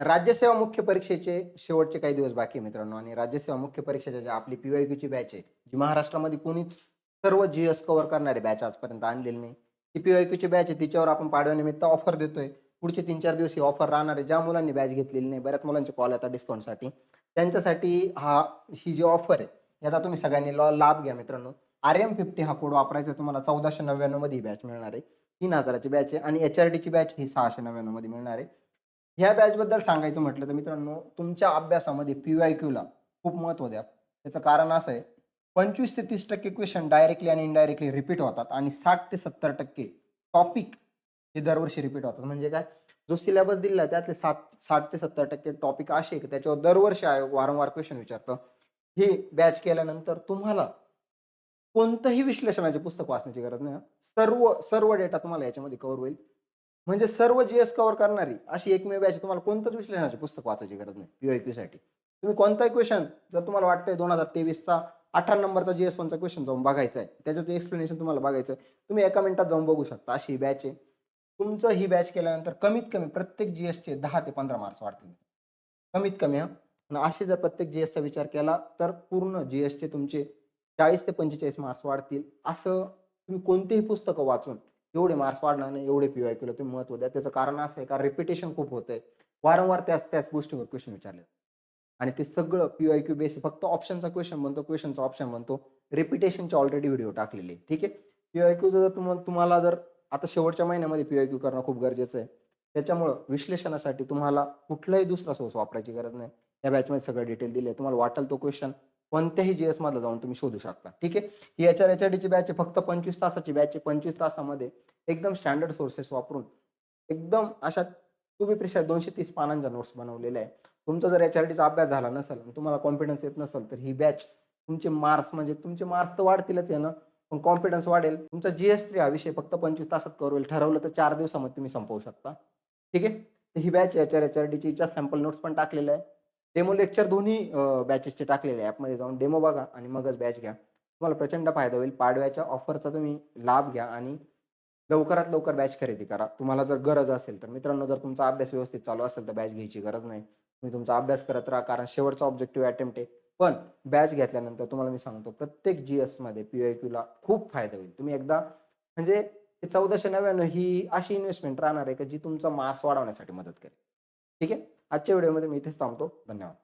राज्यसेवा मुख्य परीक्षेचे शेवटचे काही दिवस बाकी मित्रांनो. आणि राज्यसेवा मुख्य परीक्षेच्या ज्या आपली पीवायक्यूची बॅच आहे जी महाराष्ट्रामध्ये कोणीच सर्व जी एस कव्हर करणारे बॅच आजपर्यंत आणलेली नाही. ती पीवायक्यूची बॅच आहे तिच्यावर आपण पाडव्यानिमित्त ऑफर देतोय. पुढचे तीन चार दिवस ही ऑफर राहणार आहे. ज्या मुलांनी बॅच घेतलेली नाही बऱ्याच मुलांचे कॉल येतात डिस्काउंटसाठी त्यांच्यासाठी हा ही जी ऑफर आहे याचा तुम्ही सगळ्यांनी लॉ लाभ घ्या मित्रांनो. आर एम फिफ्टी हा कोड वापरायचा तुम्हाला चौदाशे नव्याण्णवमध्ये ही बॅच मिळणार आहे. तीन हजाराची बॅच आहे आणि एच आर ची बॅच ही सहाशे नव्याण्णवमध्ये मिळणार आहे. ह्या बॅच बद्दल सांगायचं म्हटलं तर मित्रांनो तुमच्या अभ्यासामध्ये पी पीवाय ला खूप महत्त्व द्या. त्याचं कारण असं आहे पंचवीस ते तीस टक्के क्वेश्चन डायरेक्टली आणि इनडायरेक्टली रिपीट होतात आणि साठ ते सत्तर टक्के टॉपिक हे दरवर्षी रिपीट होतात. म्हणजे काय? जो सिलेबस दिला त्यातले सात साठ ते सत्तर टक्के टॉपिक असे की त्याच्यावर दरवर्षी आयोग वारंवार क्वेश्चन विचारतं. हे बॅच केल्यानंतर तुम्हाला कोणतंही विश्लेषणाचे पुस्तक वाचण्याची गरज नाही सर्व सर्व डेटा तुम्हाला याच्यामध्ये कव्हर होईल. म्हणजे सर्व जीएस कव्हर करणारी अशी एकमेव बॅच तुम्हाला कोणतंच विश्लेषणाचे पुस्तक वाचायची गरज नाही. पीओक्यू साठी. तुम्ही कोणताही क्वेश्चन जर तुम्हाला वाटतंय दोन हजार तेवीसचा अठरा नंबरचा जीएस वनचा क्वेश्चन जाऊन बघायचा आहे त्याच्यात एक्सप्लेनेशन तुम्हाला बघायचं आहे तुम्ही एका मिनिटात जाऊन बघू शकता. अशी ही बॅच आहे. तुमचं ही बॅच केल्यानंतर कमीत कमी प्रत्येक जीएसचे दहा ते पंधरा मार्क्स वाढतील. कमीत कमी हा. आणि असे जर प्रत्येक जीएसचा विचार केला तर पूर्ण जीएसचे तुमचे चाळीस ते पंचेचाळीस मार्क्स वाढतील. असं तुम्ही कोणतेही पुस्तकं वाचून एवढे मार्क्स वाढणार नाही एवढे पीवाय केलं तुम्ही महत्त्व द्या. त्याचं कारण असं आहे का रिपिटेशन खूप होतंय. वारंवार त्याच त्याच गोष्टीवर क्वेश्चन विचारले आणि ते सगळं पी आय क्यू बेस फक्त ऑप्शनचा क्वेश्चन बनतो क्वेश्चनचा ऑप्शन बनतो. रिपिटेशनचे ऑलरेडी व्हिडिओ टाकलेले ठीक आहे? पीवाय क्यू जर तुम्हाला तुम्हाला जर आता शेवटच्या महिन्यामध्ये पी आय क्यू करणं खूप गरजेचं आहे. त्याच्यामुळं विश्लेषणासाठी तुम्हाला कुठलाही दुसरा सोर्स वापरायची गरज नाही. या बॅचमध्ये सगळं डिटेल दिले तुम्हाला वाटेल तो क्वेश्चन कोणत्याही जीएस मधला जाऊन तुम्ही शोधू शकता. ठीक आहे? ही एच आर एच आर डीची बॅच आहे फक्त पंचवीस तासाची बॅच आहे. पंचवीस तासामध्ये एकदम स्टँडर्ड सोर्सेस वापरून एकदम अशा टू बी प्रिशा दोनशे तीस पानांच्या नोट्स बनवलेल्या आहे तुमचा जर एच आर डीचा अभ्यास झाला नसेल तुम्हाला कॉन्फिडन्स येत नसेल तर ही बॅच तुमचे मार्क्स म्हणजे तुमचे मार्क्स तर वाढतीलच आहे ना पण कॉन्फिडन्स वाढेल. तुमचा जीएस थ्री हा विषय फक्त पंचवीस तासात करवेल ठरवलं तर चार दिवसामध्ये तुम्ही संपवू शकता. ठीक आहे? ही batch H R H R डीची sample notes पण टाकलेल्या आहे डेमो लेक्चर दोन्ही बॅचेसचे टाकलेले ॲपमध्ये जाऊन डेमो बघा आणि मगच बॅच घ्या. तुम्हाला प्रचंड फायदा होईल. पाडव्याच्या ऑफरचा तुम्ही लाभ घ्या आणि लवकरात लवकर बॅच खरेदी करा. तुम्हाला जर गरज असेल तर. मित्रांनो जर तुमचा अभ्यास व्यवस्थित चालू असेल तर बॅच घ्यायची गरज नाही. तुम्ही तुमचा अभ्यास करत राहा कारण शेवटचा ऑब्जेक्टिव्ह अटेम्प्ट आहे. पण बॅच घेतल्यानंतर तुम्हाला मी सांगतो प्रत्येक जी मध्ये पी ला खूप फायदा होईल. तुम्ही एकदा म्हणजे चौदाशे नव्याण्णव ही अशी इन्व्हेस्टमेंट राहणार आहे का जी तुमचा मास वाढवण्यासाठी मदत करेल. ठीक आहे? आजच्या व्हिडिओमध्ये मी इथेच थांबतो. धन्यवाद.